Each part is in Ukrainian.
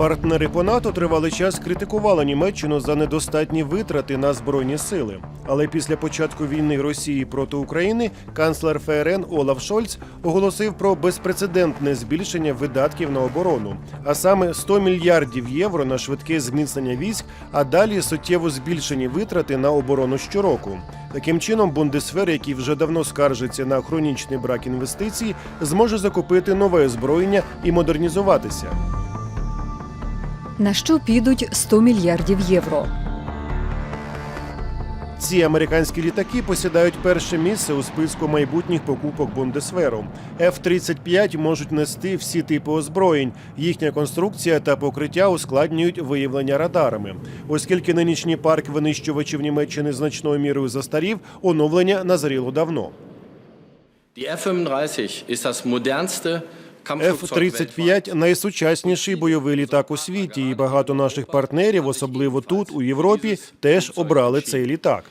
Партнери по НАТО тривалий час критикували Німеччину за недостатні витрати на збройні сили. Але після початку війни Росії проти України канцлер ФРН Олаф Шольц оголосив про безпрецедентне збільшення видатків на оборону, а саме 100 мільярдів євро на швидке зміцнення військ, а далі суттєво збільшені витрати на оборону щороку. Таким чином, Бундесвер, який вже давно скаржиться на хронічний брак інвестицій, зможе закупити нове озброєння і модернізуватися. На що підуть 100 мільярдів євро? Ці американські літаки посідають перше місце у списку майбутніх покупок Бундесверу. F-35 можуть нести всі типи озброєнь. Їхня конструкція та покриття ускладнюють виявлення радарами. Оскільки нинішній парк винищувачів Німеччини значною мірою застарів, оновлення назріло давно. Die F-35 ist das modernste Kampfflugzeug weltweit. F-35 – найсучасніший бойовий літак у світі, і багато наших партнерів, особливо тут, у Європі, теж обрали цей літак.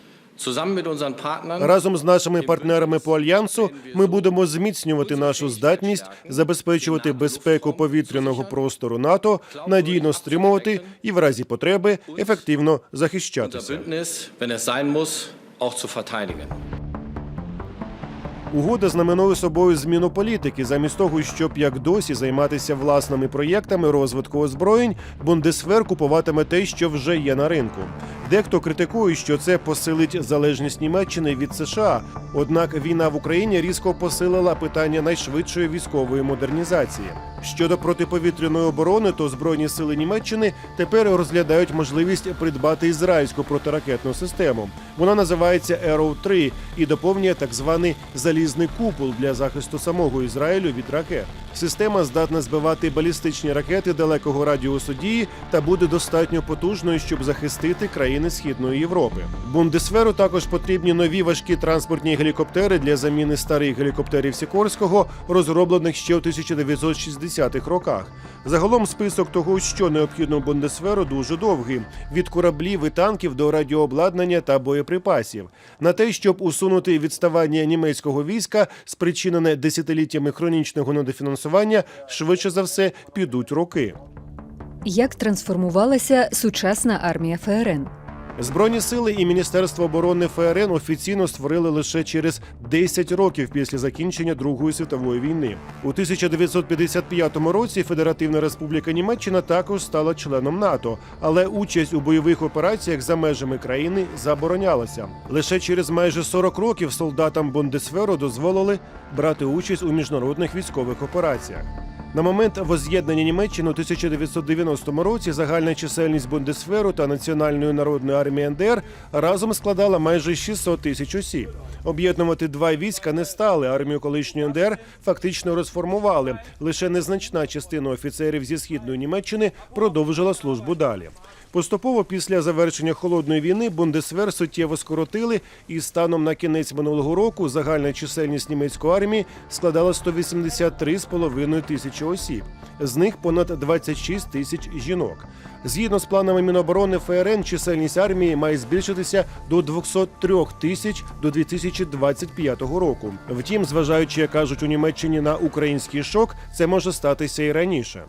Разом з нашими партнерами по альянсу ми будемо зміцнювати нашу здатність забезпечувати безпеку повітряного простору НАТО, надійно стримувати і в разі потреби ефективно захищатися. Угода знаменує собою зміну політики. Замість того, щоб як досі займатися власними проєктами розвитку озброєнь, Бундесвер купуватиме те, що вже є на ринку. Дехто критикує, що це посилить залежність Німеччини від США. Однак війна в Україні різко посилила питання найшвидшої військової модернізації. Щодо протиповітряної оборони, то збройні сили Німеччини тепер розглядають можливість придбати ізраїльську протиракетну систему. Вона називається Arrow 3 і доповнює так званий залізний купол для захисту самого Ізраїлю від ракет. Система здатна збивати балістичні ракети далекого радіусу дії та буде достатньо потужною, щоб захистити країни Східної Європи. Бундесверу також потрібні нові важкі транспортні гелікоптери для заміни старих гелікоптерів Сікорського, розроблених ще у 1960-х роках. Загалом список того, що необхідно Бундесверу, дуже довгий: від кораблів і танків до радіообладнання та боєприпасів. На те, щоб усунути відставання німецького війська, спричинене десятиліттями хронічного недофінансування, швидше за все підуть роки. Як трансформувалася сучасна армія ФРН? Збройні сили і Міністерство оборони ФРН офіційно створили лише через 10 років після закінчення Другої світової війни. У 1955 році Федеративна Республіка Німеччина також стала членом НАТО, але участь у бойових операціях за межами країни заборонялася. Лише через майже 40 років солдатам Бундесверу дозволили брати участь у міжнародних військових операціях. На момент воз'єднання Німеччини у 1990 році загальна чисельність Бундесферу та Національної народної армії НДР разом складала майже 600 тисяч осіб. Об'єднувати два війська не стали. Армію колишньої НДР фактично розформували. Лише незначна частина офіцерів зі східної Німеччини продовжила службу далі. Поступово після завершення холодної війни Бундесвер суттєво скоротили, і станом на кінець минулого року загальна чисельність німецької армії складала 183,5 тисячі осіб. З них понад 26 тисяч жінок. Згідно з планами Міноборони ФРН, чисельність армії має збільшитися до 203 тисяч до 2025 року. Втім, зважаючи, як кажуть у Німеччині на український шок, це може статися і раніше.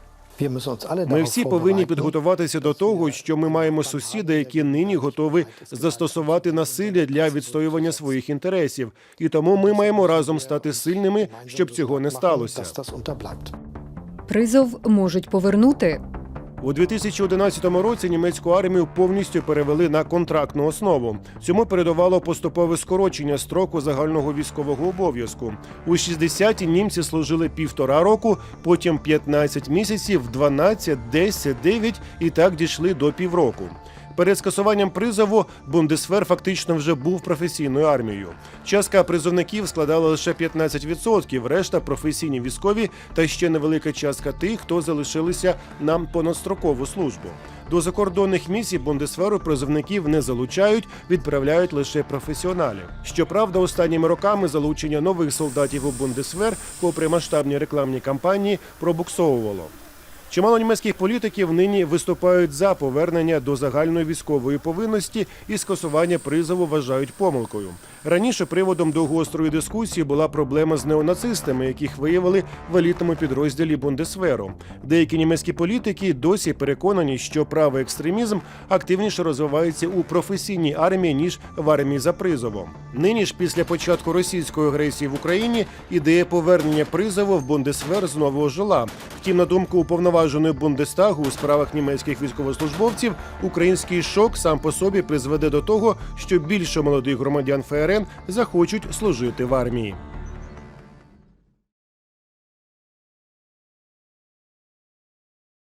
Ми всі повинні підготуватися до того, що ми маємо сусіди, які нині готові застосувати насилля для відстоювання своїх інтересів, і тому ми маємо разом стати сильними, щоб цього не сталося. Призов можуть повернути. У 2011 році німецьку армію повністю перевели на контрактну основу. Цьому передувало поступове скорочення строку загального військового обов'язку. У 60-ті німці служили півтора року, потім 15 місяців, 12, 10, 9 і так дійшли до півроку. Перед скасуванням призову Бундесвер фактично вже був професійною армією. Частка призовників складала лише 15%, решта професійні військові та ще невелика частка тих, хто залишилися на понадстрокову службу. До закордонних місій Бундесверу призовників не залучають, відправляють лише професіоналів. Щоправда, останніми роками залучення нових солдатів у Бундесвер, попри масштабні рекламні кампанії, пробуксовувало. Чимало німецьких політиків нині виступають за повернення до загальної військової повинності і скасування призову вважають помилкою. Раніше приводом до гострої дискусії була проблема з неонацистами, яких виявили в елітному підрозділі Бундесверу. Деякі німецькі політики досі переконані, що правий екстремізм активніше розвивається у професійній армії ніж в армії за призовом. Нині ж після початку російської агресії в Україні ідея повернення призову в Бундесвер знову ожила. Втім, на думку уповноваженої Бундестагу у справах німецьких військовослужбовців, український шок сам по собі призведе до того, що більше молодих громадян ФРН захочуть служити в армії.